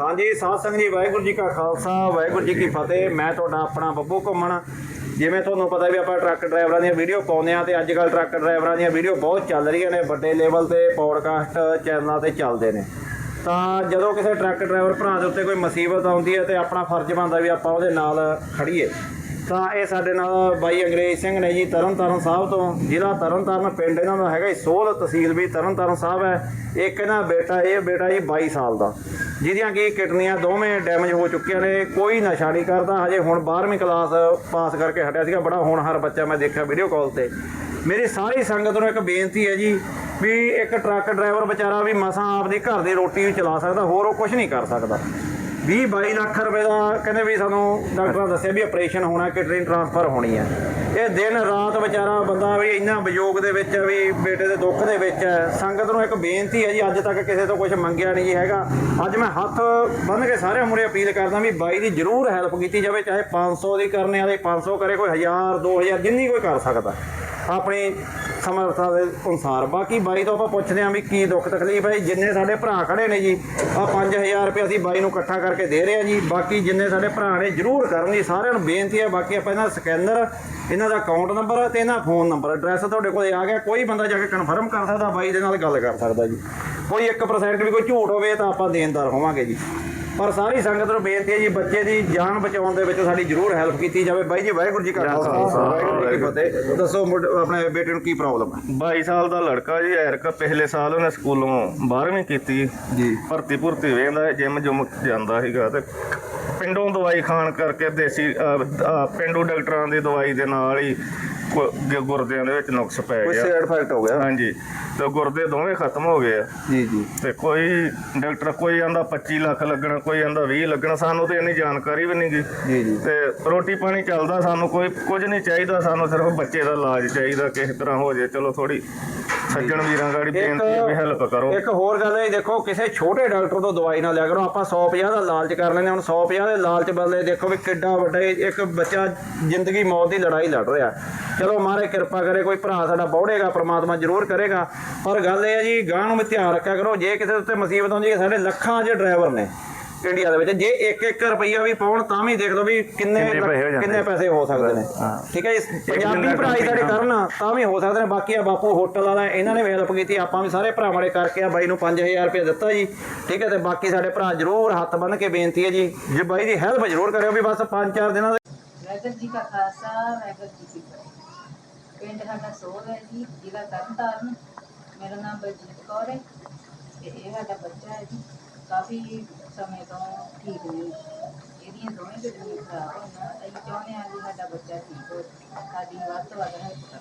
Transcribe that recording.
ਹਾਂਜੀ, ਸਾਧ ਸੰਗਤ ਜੀ, ਵਾਹਿਗੁਰੂ ਜੀ ਕਾ ਖਾਲਸਾ, ਵਾਹਿਗੁਰੂ ਜੀ ਕੀ ਫਤਿਹ। ਮੈਂ ਤੁਹਾਡਾ ਆਪਣਾ ਬੱਬੂ ਘੁੰਮਣ। ਜਿਵੇਂ ਤੁਹਾਨੂੰ ਪਤਾ ਵੀ ਆਪਾਂ ਟਰੱਕ ਡਰਾਈਵਰਾਂ ਦੀਆਂ ਵੀਡੀਓ ਪਾਉਂਦੇ ਆ ਤੇ ਅੱਜ ਕੱਲ ਟਰੱਕ ਡਰਾਈਵਰਾਂ ਦੀਆਂ ਵੀਡੀਓ ਬਹੁਤ ਚੱਲ ਰਹੀਆਂ ਨੇ। ਵੱਡੇ ਲੈਵਲ ਤੇ ਪੌਡਕਾਸਟ ਚੈਨਲਾਂ ਤੇ ਚੱਲਦੇ ਨੇ। ਤਾਂ ਜਦੋਂ ਕਿਸੇ ਟਰੱਕ ਡਰਾਈਵਰ ਭਰਾ ਦੇ ਉੱਤੇ ਕੋਈ ਮੁਸੀਬਤ ਆਉਂਦੀ ਹੈ ਤੇ ਆਪਣਾ ਫਰਜ਼ ਬਣਦਾ ਵੀ ਆਪਾਂ ਉਹਦੇ ਨਾਲ ਖੜੀਏ ਤਾਂ ਇਹ ਸਾਡੇ ਨਾਲ ਬਾਈ ਅੰਗਰੇਜ਼ ਸਿੰਘ ਨੇ ਜੀ, ਤਰਨਤਾਰਨ ਸਾਹਿਬ ਤੋਂ। ਜ਼ਿਲ੍ਹਾ ਤਰਨਤਾਰਨ ਪਿੰਡ ਇਹਨਾਂ ਦਾ ਹੈਗਾ ਜੀ ਸੋਹਲ ਤਹਿਸੀਲ ਵੀ ਤਰਨਤਾਰਨ ਸਾਹਿਬ ਹੈ। ਇੱਕ ਇਹਨਾਂ ਬੇਟਾ, ਇਹ ਬੇਟਾ ਜੀ 22 ਸਾਲ ਦਾ। ਜਿਹਦੀਆਂ ਕਿ ਕਿਡਨੀਆਂ ਦੋਵੇਂ ਡੈਮੇਜ ਹੋ ਚੁੱਕੀਆਂ ਨੇ, ਕੋਈ ਨਸ਼ਾ ਨਹੀਂ ਕਰਦਾ। ਹਜੇ ਹੁਣ 12ਵੀਂ ਕਲਾਸ ਪਾਸ ਕਰਕੇ ਹਟਿਆ ਸੀਗਾ। ਬੜਾ ਹੋਣਹਾਰ ਬੱਚਾ ਮੈਂ ਦੇਖਿਆ ਵੀਡੀਓ ਕਾਲ ਤੇ। ਮੇਰੀ ਸਾਰੀ ਸੰਗਤ ਨੂੰ ਇੱਕ ਬੇਨਤੀ ਹੈ ਜੀ ਵੀ ਇੱਕ ਟਰੱਕ ਡਰਾਈਵਰ ਵਿਚਾਰਾ ਵੀ ਮਸਾਂ ਆਪਦੀ ਘਰ ਦੀ ਰੋਟੀ ਵੀ ਚਲਾ ਸਕਦਾ, ਹੋਰ ਉਹ ਕੁਝ ਨਹੀਂ ਕਰ ਸਕਦਾ। 20 22 ਲੱਖ ਰੁਪਏ ਦਾ ਕਹਿੰਦੇ ਵੀ ਸਾਨੂੰ ਡਾਕਟਰਾਂ ਦੱਸਿਆ ਵੀ ਆਪਰੇਸ਼ਨ ਹੋਣਾ, ਕਿਡਨੀ ਟ੍ਰਾਂਸਫਰ ਹੋਣੀ ਹੈ ਇਹ ਦਿਨ ਰਾਤ ਵਿਚਾਰਾ ਬੰਦਾ ਵੀ ਇੰਨਾ ਵਿਯੋਗ ਦੇ ਵਿੱਚ ਹੈ ਵੀ ਬੇਟੇ ਦੇ ਦੁੱਖ ਦੇ ਵਿੱਚ ਹੈ ਸੰਗਤ ਨੂੰ ਇੱਕ ਬੇਨਤੀ ਹੈ ਜੀ, ਅੱਜ ਤੱਕ ਕਿਸੇ ਤੋਂ ਕੁਝ ਮੰਗਿਆ ਨਹੀਂ ਜੀ ਹੈਗਾ। ਅੱਜ ਮੈਂ ਹੱਥ ਬੰਨ੍ਹ ਕੇ ਸਾਰੇ ਮੂਹਰੇ ਅਪੀਲ ਕਰਦਾ ਵੀ ਬਾਈ ਦੀ ਜ਼ਰੂਰ ਹੈਲਪ ਕੀਤੀ ਜਾਵੇ, ਚਾਹੇ 500 ਦੀ ਕਰਨੇ ਵਾਲੇ 500 ਕਰੇ, ਕੋਈ 1000 2000 ਜਿੰਨੀ ਕੋਈ ਕਰ ਸਕਦਾ। ਆਪਣੀ ਸਮਰੱਥਾ ਦੇ ਅਨੁਸਾਰ। ਬਾਕੀ ਬਾਈ ਤੋਂ ਆਪਾਂ ਪੁੱਛਦੇ ਆਂ ਵੀ ਕੀ ਦੁੱਖ ਤਕਲੀਫ ਹੈ ਜਿੰਨੇ ਸਾਡੇ ਭਰਾ ਖੜੇ ਨੇ ਜੀ ਆ 5000 ਰੁਪਏ ਅਸੀਂ ਬਾਈ ਨੂੰ ਇਕੱਠਾ ਕਰਕੇ ਦੇ ਰਹੇ ਹਾਂ ਜੀ। ਬਾਕੀ ਜਿੰਨੇ ਸਾਡੇ ਭਰਾ ਨੇ, ਜਰੂਰ ਕਰਨ ਜੀ। ਸਾਰਿਆਂ ਨੂੰ ਬੇਨਤੀ ਹੈ, ਬਾਕੀ ਆਪਾਂ ਇਹਨਾਂ ਦਾ ਸਕੈਨਰ, ਇਹਨਾਂ ਦਾ ਅਕਾਊਂਟ ਨੰਬਰ ਤੇ ਇਹਨਾਂ ਫੋਨ ਨੰਬਰ ਐਡਰੈਸ ਤੁਹਾਡੇ ਕੋਲੇ ਆ ਗਿਆ। ਕੋਈ ਬੰਦਾ ਜਾ ਕੇ ਕਨਫਰਮ ਕਰ ਸਕਦਾ, ਬਾਈ ਦੇ ਨਾਲ ਗੱਲ ਕਰ ਸਕਦਾ ਜੀ। ਕੋਈ 1% ਵੀ ਕੋਈ ਝੂਠ ਹੋਵੇ ਤਾਂ ਆਪਾਂ ਦੇਣਦਾਰ ਹੋਵਾਂਗੇ ਜੀ। ਪਰ ਸਾਰੀ ਸੰਗਤ ਨੂੰ ਬੇਨਤੀ ਹੈ ਜੀ ਬੱਚੇ ਦੀ ਜਾਨ ਬਚਾਉਣ ਦੇ ਵਿੱਚ ਸਾਡੀ ਜਰੂਰ ਹੈਲਪ ਕੀਤੀ ਜਾਵੇ। ਬਾਈ ਜੀ ਵਾਹਿਗੁਰੂ ਜੀ ਕਾ ਖਾਲਸਾ ਵਾਹਿਗੁਰੂ ਜੀ ਕੀ ਫਤਿਹ। ਦੱਸੋ ਆਪਣੇ ਬੇਟੇ ਨੂੰ ਕੀ ਪ੍ਰੋਬਲਮ ਹੈ? 22 ਸਾਲ ਦਾ ਲੜਕਾ ਜੀ ਐਰਕਾ ਪਿਛਲੇ ਸਾਲ ਉਹਨੇ ਸਕੂਲੋਂ 12ਵੀਂ ਕੀਤੀ। ਜੀ। ਭਰਤੀ ਭੁਰਤੀ ਵੇਂਦਾ ਜਿਮ ਜੁਮ ਜਾਂਦਾ ਸੀਗਾ ਤੇ ਪਿੰਡੋਂ ਦਵਾਈ ਖਾਣ ਕਰਕੇ ਦੇਸੀ ਪਿੰਡੂ ਡਾਕਟਰਾਂ ਦੀ ਦਵਾਈ ਦੇ ਨਾਲ ਹੀ ਗੁ- ਗੁ- ਗੁਰਦਿਆਂ ਦੇ ਵਿੱਚ ਨੁਕਸ ਪੈ ਕੋਈ ਗਿਆ। ਸਾਈਡ ਇਫੈਕਟ ਹੋ ਗਿਆ। ਹਾਂਜੀ। ਤੇ ਗੁਰਦੇ ਦੋਵੇਂ ਖਤਮ ਹੋ ਗਏ ਆ। ਜੀ ਜੀ। ਤੇ ਕੋਈ ਡਾਕਟਰ ਕੋਈ ਆਂਦਾ 25 ਲੱਖ ਲੱਗਣਾ ਕੋਈ ਆਂਦਾ 20 ਲੱਗਣਾ ਸਾਨੂੰ ਤੇ ਇੰਨੀ ਜਾਣਕਾਰੀ ਵੀ ਨਹੀਂ ਗੀ ਜੀ ਜੀ। ਤੇ ਰੋਟੀ ਪਾਣੀ ਚੱਲਦਾ ਸਾਨੂੰ ਕੋਈ ਕੁਝ ਨਹੀਂ ਚਾਹੀਦਾ ਸਾਨੂੰ ਸਿਰਫ ਬੱਚੇ ਦਾ ਇਲਾਜ ਚਾਹੀਦਾ ਕਿਸੇ ਤਰ੍ਹਾਂ ਹੋ ਜੇ। ਚਲੋ ਥੋੜੀ ਸੱਜਣ ਵੀਰਾਂ ਗਾੜੀ ਬੇਨਤੀ ਹੈ ਵੀ ਹੈਲਪ ਕਰੋ। ਇੱਕ ਹੋਰ ਗੱਲ ਹੈ ਦੇਖੋ ਕਿਸੇ ਛੋਟੇ ਡਾਕਟਰ ਤੋਂ ਦਵਾਈ ਨਾ ਲਿਆ ਕਰੋ। ਆਪਾਂ 150 ਦਾ ਲਾਲਚ ਕਰ ਲੈਂਦੇ ਹਾਂ। ਹੁਣ 150 ਦੇ ਲਾਲਚ ਬਦਲੇ ਦੇਖੋ ਵੀ ਕਿੱਡਾ ਵੱਡਾ ਇਹ ਇੱਕ ਬੱਚਾ ਜ਼ਿੰਦਗੀ ਮੌਤ ਦੀ ਲੜਾਈ ਲੜ ਰਿਹਾ। ਚਲੋ ਮਹਾਰਾਜ ਕਿਰਪਾ ਕਰੇ ਕੋਈ ਭਰਾ ਸਾਡਾ ਬੌੜੇਗਾ ਪ੍ਰਮਾਤਮਾ ਜ਼ਰੂਰ ਕਰੇਗਾ। ਪਰ ਗੱਲ ਇਹ ਹੈ ਜੀ ਗਾਂ ਨੂੰ ਵੀ ਧਿਆਨ ਰੱਖਿਆ ਕਰੋ ਜੇ ਕਿਸੇ ਉੱਤੇ ਮੁਸੀਬਤ ਆਉਂਦੀ ਹੈ ਸਾਡੇ ਲੱਖਾਂ ਜੇ ਡਰਾਈਵਰ ਨੇ ਇੰਡੀਆ ਦੇ ਵਿੱਚ ਜੇ 1-1 ਰੁਪਈਆ ਵੀ ਪਾਉਣ ਤਾਂ ਵੀ ਦੇਖ ਲਓ ਵੀ ਕਿੰਨੇ ਕਿੰਨੇ ਪੈਸੇ ਹੋ ਸਕਦੇ ਨੇ। ਠੀਕ ਹੈ ਪੰਜਾਬੀ ਭਰਾ ਹੀ ਸਾਡੇ ਕਰਨ ਤਾਂ ਵੀ ਹੋ ਸਕਦੇ ਨੇ। ਬਾਕੀ ਆ ਬਾਪੂ ਹੋਟਲ ਵਾਲਾ ਇਹਨਾਂ ਨੇ ਵੀ ਹੈਲਪ ਕੀਤੀ ਆਪਾਂ ਵੀ ਸਾਰੇ ਭਰਾਵਾਂ ਨੇ ਕਰਕੇ ਆ ਬਾਈ ਨੂੰ 5000 ਰੁਪਏ ਦਿੱਤਾ ਜੀ। ਠੀਕ ਹੈ ਤੇ ਬਾਕੀ ਸਾਡੇ ਭਰਾ ਜ਼ਰੂਰ ਹੱਥ ਬੰਨ ਕੇ ਬੇਨਤੀ ਹੈ ਜੀ ਜੇ ਬਾਈ ਦੀ ਹੈਲਪ ਜ਼ਰੂਰ ਕਰਿਓ ਵੀ ਬਸ 5-4 ਦਿਨਾਂ ਦੇ ਵਾਹਿਗੁਰੂ ਜੀ ਕਾ ਖਾਲਸਾ ਵਾਹਿਗੁਰੂ ਜੀ ਕੀ ਫਤਿਹ। ਪਿੰਡ ਸਾਡਾ ਸੋਹ ਹੈ ਜੀ ਜ਼ਿਲ੍ਹਾ ਤਰਨਤਾਰਨ ਮੇਰਾ ਨਾਮ ਬਲਜੀਤ ਕੌਰ ਹੈ ਤੇ ਇਹ ਸਾਡਾ ਬੱਚਾ ਹੈ ਜੀ ਕਾਫੀ ਸਮੇਂ ਤੋਂ ਠੀਕ ਨਹੀਂ ਇਹਦੀਆਂ ਦੋਵੇਂ ਕਿਡਨੀਆਂ ਖਰਾਬ ਹੋਈਆਂ ਅਸੀਂ ਚਾਹੁੰਦੇ ਹਾਂ ਕਿ ਸਾਡਾ ਬੱਚਾ ਠੀਕ ਹੋ ਸਾਡੀ ਵੱਧ ਤੋਂ ਵੱਧ ਹੈਲਪ ਕਰੋ